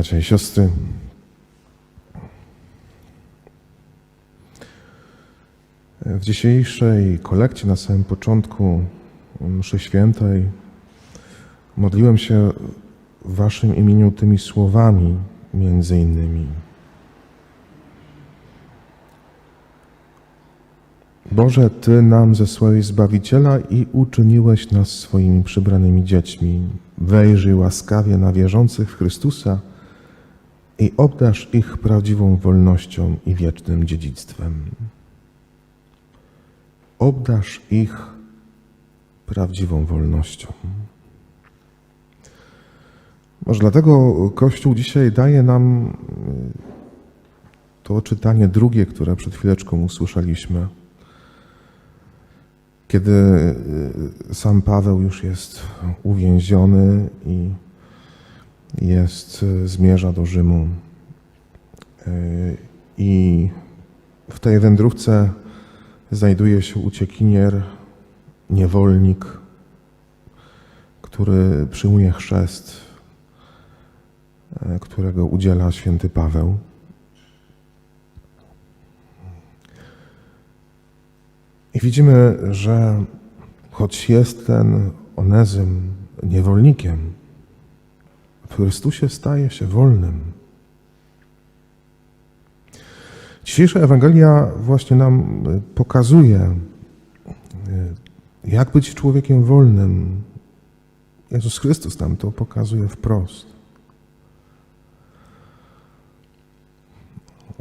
bracia i siostry. W dzisiejszej kolekcie na samym początku mszy świętej modliłem się w waszym imieniu tymi słowami między innymi. Boże, Ty nam zesłałeś Zbawiciela i uczyniłeś nas swoimi przybranymi dziećmi. Wejrzyj łaskawie na wierzących w Chrystusa i obdarz ich prawdziwą wolnością i wiecznym dziedzictwem. Obdarz ich prawdziwą wolnością. Może dlatego Kościół dzisiaj daje nam y, to czytanie drugie, które przed chwileczką usłyszeliśmy kiedy y, sam Paweł już jest uwięziony i jest, y, zmierza do Rzymu. Y, I w tej wędrówce znajduje się uciekinier, niewolnik, który przyjmuje chrzest, którego udziela święty Paweł. I widzimy, że choć jest ten Onezym niewolnikiem, w Chrystusie staje się wolnym. Dzisiejsza Ewangelia właśnie nam pokazuje, jak być człowiekiem wolnym. Jezus Chrystus nam to pokazuje wprost.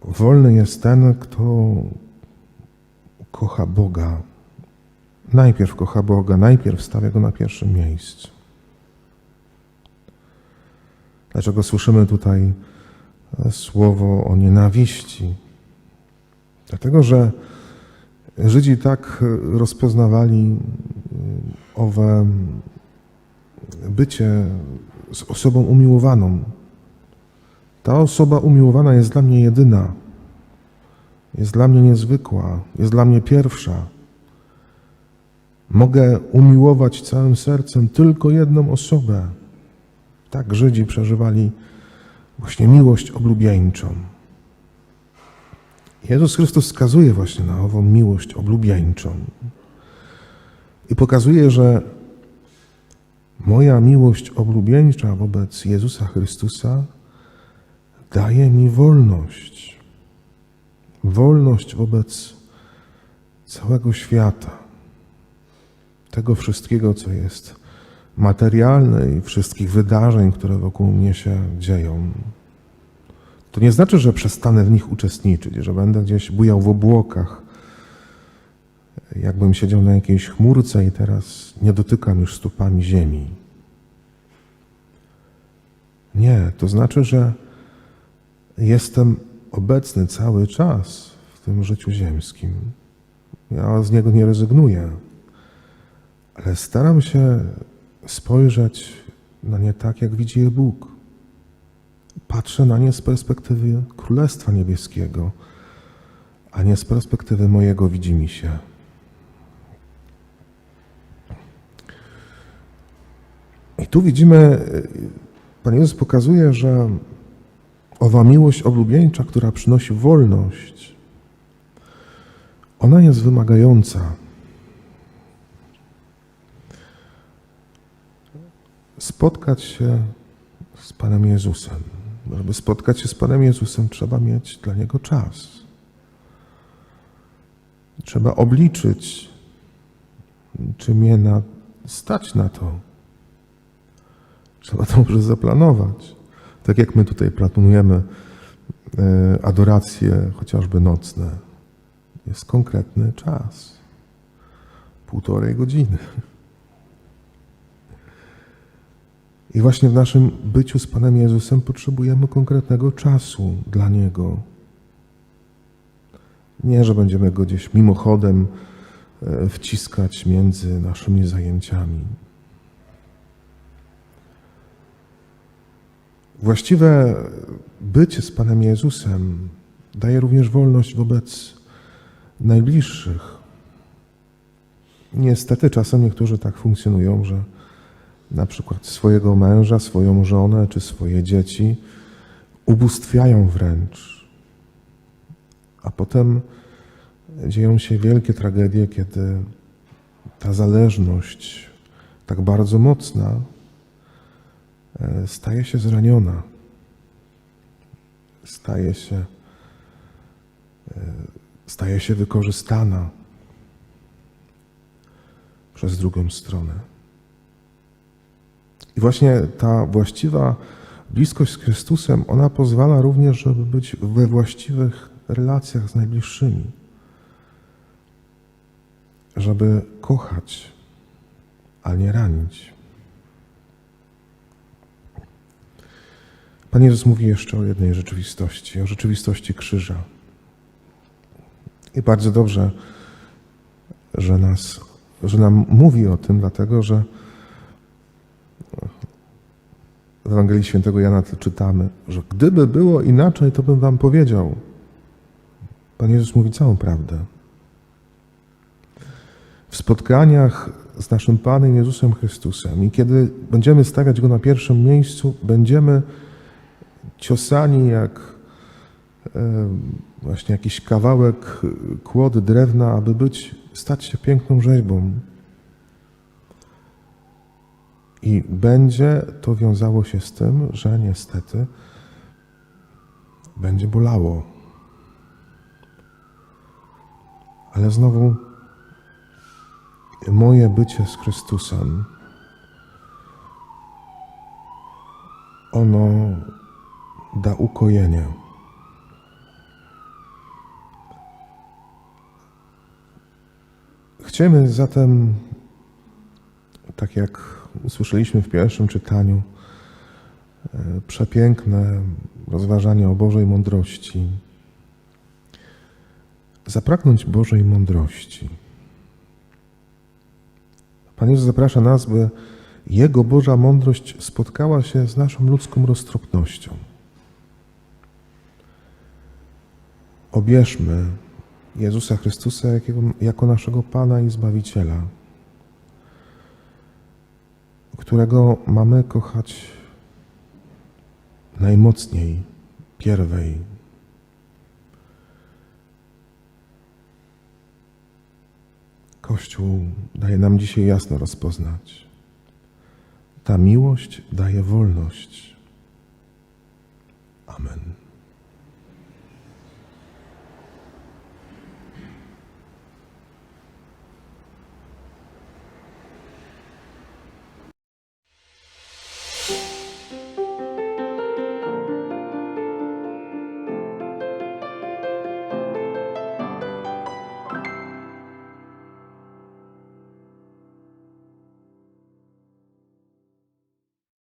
Wolny jest ten, kto kocha Boga. Najpierw kocha Boga, najpierw stawia Go na pierwszym miejscu. Dlaczego słyszymy tutaj słowo o nienawiści? Dlatego, że Żydzi tak rozpoznawali owe bycie z osobą umiłowaną. Ta osoba umiłowana jest dla mnie jedyna jest dla mnie niezwykła, jest dla mnie pierwsza. Mogę umiłować całym sercem tylko jedną osobę. Tak Żydzi przeżywali właśnie miłość oblubieńczą. Jezus Chrystus wskazuje właśnie na ową miłość oblubieńczą i pokazuje, że moja miłość oblubieńcza wobec Jezusa Chrystusa daje mi wolność wolność wobec całego świata, tego wszystkiego, co jest materialne i wszystkich wydarzeń, które wokół mnie się dzieją. To nie znaczy, że przestanę w nich uczestniczyć, że będę gdzieś bujał w obłokach, jakbym siedział na jakiejś chmurce i teraz nie dotykam już stópami ziemi. Nie, to znaczy, że jestem obecny cały czas w tym życiu ziemskim. Ja z niego nie rezygnuję, ale staram się spojrzeć na nie tak, jak widzi je Bóg. Patrzę na nie z perspektywy Królestwa Niebieskiego, a nie z perspektywy mojego widzimisię. I tu widzimy, Pan Jezus pokazuje, że owa miłość oblubieńcza, która przynosi wolność, ona jest wymagająca. Spotkać się z Panem Jezusem. Żeby spotkać się z Panem Jezusem, trzeba mieć dla Niego czas. Trzeba obliczyć, czy mnie na, stać na to. Trzeba dobrze zaplanować. Tak jak my tutaj planujemy e, adoracje chociażby nocne, jest konkretny czas. Półtorej godziny. I właśnie w naszym byciu z Panem Jezusem potrzebujemy konkretnego czasu dla Niego. Nie, że będziemy go gdzieś mimochodem e, wciskać między naszymi zajęciami. Właściwe bycie z Panem Jezusem daje również wolność wobec najbliższych. Niestety czasem niektórzy tak funkcjonują, że na przykład swojego męża, swoją żonę czy swoje dzieci ubóstwiają wręcz. A potem dzieją się wielkie tragedie, kiedy ta zależność, tak bardzo mocna, e, staje się zraniona, staje się, e, staje się wykorzystana przez drugą stronę. I właśnie ta właściwa bliskość z Chrystusem, ona pozwala również, żeby być we właściwych relacjach z najbliższymi, żeby kochać, a nie ranić. Pan Jezus mówi jeszcze o jednej rzeczywistości, o rzeczywistości krzyża. I bardzo dobrze, że, nas, że nam mówi o tym, dlatego że w Ewangelii Świętego Jana czytamy, że gdyby było inaczej, to bym wam powiedział. Pan Jezus mówi całą prawdę. W spotkaniach z naszym Panem Jezusem Chrystusem i kiedy będziemy stawiać Go na pierwszym miejscu, będziemy ciosani jak właśnie jakiś kawałek kłody drewna, aby być, stać się piękną rzeźbą. I będzie to wiązało się z tym, że niestety będzie bolało. Ale znowu moje bycie z Chrystusem, ono da ukojenie. Chcemy zatem, tak jak usłyszeliśmy w pierwszym czytaniu, e, przepiękne rozważanie o Bożej mądrości. Zapragnąć Bożej mądrości. Pan Jezus zaprasza nas, by Jego Boża mądrość spotkała się z naszą ludzką roztropnością. Obierzmy Jezusa Chrystusa jakiego, jako naszego Pana i Zbawiciela, którego mamy kochać najmocniej, pierwej. Kościół daje nam dzisiaj jasno rozpoznać. Ta miłość daje wolność. Amen.